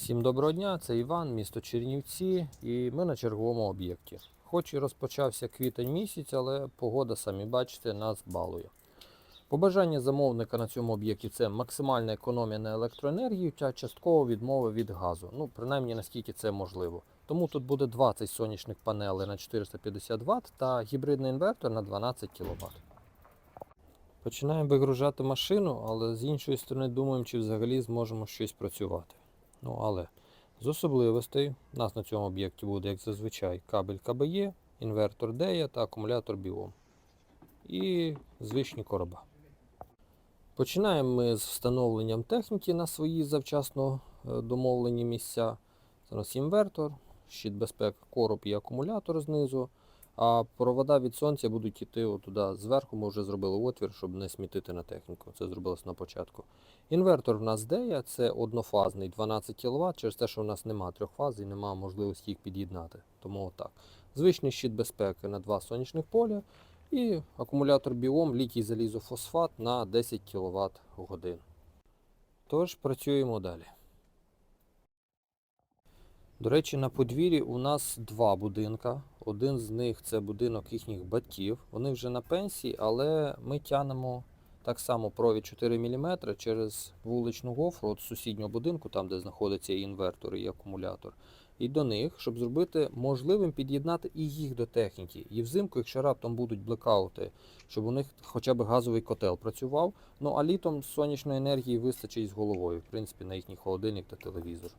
Всім доброго дня, це Іван, місто Чернівці, і ми на черговому об'єкті. Хоч і розпочався квітень місяць, але погода, самі бачите, нас балує. Побажання замовника на цьому об'єкті це максимальна економія на електроенергію та часткова відмова від газу. Ну, принаймні наскільки це можливо. Тому тут буде 20 сонячних панелей на 450 Вт та гібридний інвертор на 12 кВт. Починаємо вигружати машину, але з іншої сторони думаємо, чи взагалі зможемо щось працювати. Ну, але з особливостей у нас на цьому об'єкті буде, як зазвичай, кабель КБЄ, інвертор DEA та акумулятор Біом. І звичні короба. Починаємо ми з встановленням техніки на свої завчасно е, домовлені місця. Нас інвертор, щит безпеки, короб і акумулятор знизу. А провода від сонця будуть йти туди зверху. Ми вже зробили отвір, щоб не смітити на техніку. Це зробилось на початку. Інвертор в нас DEA, це однофазний 12 кВт, через те, що в нас немає трьох фаз і немає можливості їх під'єднати. Тому отак. Звичний щит безпеки на два сонячних поля і акумулятор біом літій залізофосфат на 10 кВт годин. Тож працюємо далі. До речі, на подвір'ї у нас два будинка. Один з них це будинок їхніх батьків. Вони вже на пенсії, але ми тянемо так само провід 4 мм через вуличну гофру от сусіднього будинку, там де знаходиться і інвертор, і акумулятор. І до них, щоб зробити можливим під'єднати і їх до техніки. І взимку, якщо раптом будуть блекаути, щоб у них хоча б газовий котел працював. Ну а літом сонячної енергії вистачить з головою, в принципі, на їхній холодильник та телевізор.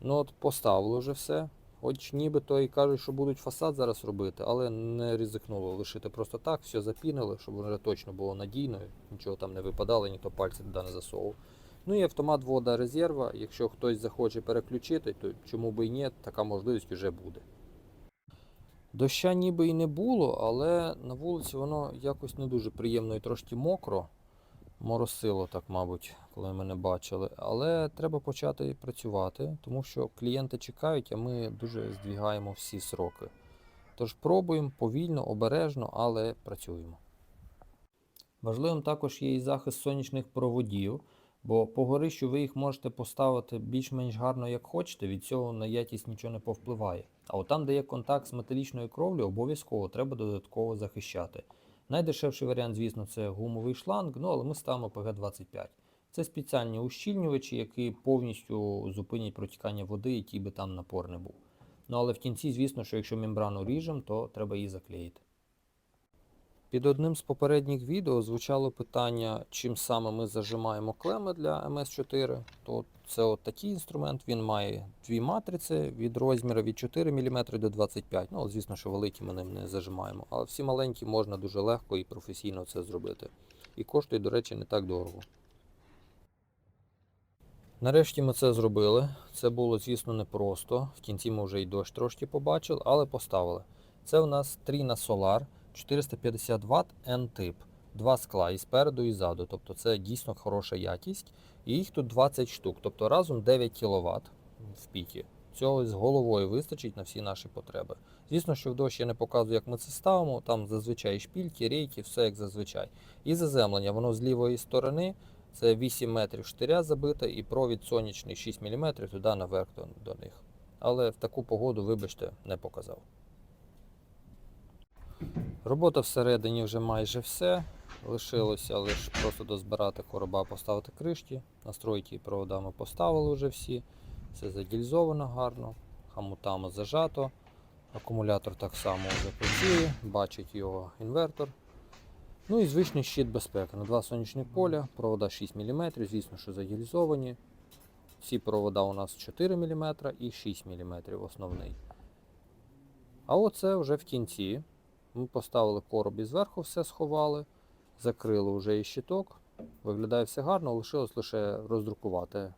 Ну от поставили вже все. Хоч нібито і кажуть, що будуть фасад зараз робити, але не ризикнуло лишити просто так, все запінили, щоб воно точно було надійно, нічого там не випадало, ніхто пальці туди не засовував. Ну і автомат вода резерва. Якщо хтось захоче переключити, то чому би і ні, така можливість вже буде. Доща ніби і не було, але на вулиці воно якось не дуже приємно і трошки мокро. Моросило так, мабуть, коли ми не бачили. Але треба почати працювати, тому що клієнти чекають, а ми дуже здвігаємо всі сроки. Тож пробуємо повільно, обережно, але працюємо. Важливим також є і захист сонячних проводів, бо по горищу ви їх можете поставити більш-менш гарно, як хочете, від цього на якість нічого не повпливає. А от там, де є контакт з металічною кровлею, обов'язково треба додатково захищати. Найдешевший варіант, звісно, це гумовий шланг, ну але ми ставимо ПГ-25. Це спеціальні ущільнювачі, які повністю зупинять протікання води, який би там напор не був. Ну але в кінці, звісно, що якщо мембрану ріжемо, то треба її заклеїти. Під одним з попередніх відео звучало питання, чим саме ми зажимаємо клеми для МС4. То це от такий інструмент, він має дві матриці від розміру від 4 мм до 25 Ну, звісно, що великі ми ним не зажимаємо, але всі маленькі можна дуже легко і професійно це зробити. І коштує, до речі, не так дорого. Нарешті ми це зробили. Це було, звісно, непросто. В кінці ми вже й дощ трошки побачили, але поставили. Це у нас Trina Solar 450 Вт N-тип. Два скла і спереду, і ззаду. Тобто це дійсно хороша якість. І їх тут 20 штук, тобто разом 9 кВт в піки. Цього з головою вистачить на всі наші потреби. Звісно, що в дощ я не показую, як ми це ставимо. Там зазвичай шпільки, рейки, все як зазвичай. І заземлення, воно з лівої сторони. Це 8 метрів штиря забита і провід сонячний 6 мм туди наверх до них. Але в таку погоду, вибачте, не показав. Робота всередині вже майже все. Лишилося лише просто дозбирати короба, поставити кришки. Настройки і провода ми поставили вже всі. Все задільзовано гарно, хамутами зажато. Акумулятор так само вже працює, бачить його інвертор. Ну і звичний щит безпеки. На два сонячні поля, провода 6 мм, звісно, що загільзовані. Ці провода у нас 4 мм і 6 мм основний. А оце вже в кінці. Ми поставили короб і зверху все сховали, закрили вже і щиток. Виглядає все гарно, лишилось лише роздрукувати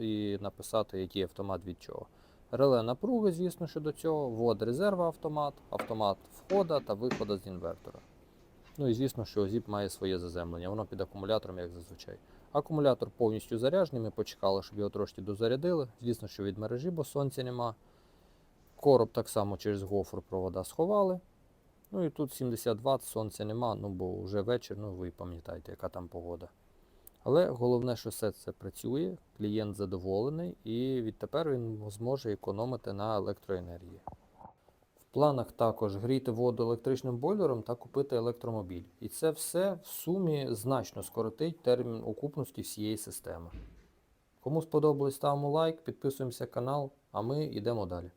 і написати, який автомат від чого. Реле напруги, звісно, що до цього, ввод резерва автомат, автомат входа та виходу з інвертора. Ну і звісно, що ЗІП має своє заземлення, воно під акумулятором, як зазвичай. Акумулятор повністю заряджений, ми почекали, щоб його трошки дозарядили. Звісно, що від мережі, бо сонця нема. Короб так само через гофр провода сховали. Ну і тут 70 Вт, сонця нема, ну бо вже вечір, ну ви пам'ятаєте, яка там погода. Але головне, що все це працює, клієнт задоволений і відтепер він зможе економити на електроенергії. В планах також гріти воду електричним бойлером та купити електромобіль. І це все в сумі значно скоротить термін окупності всієї системи. Кому сподобалось, ставимо лайк, підписуємося на канал, а ми йдемо далі.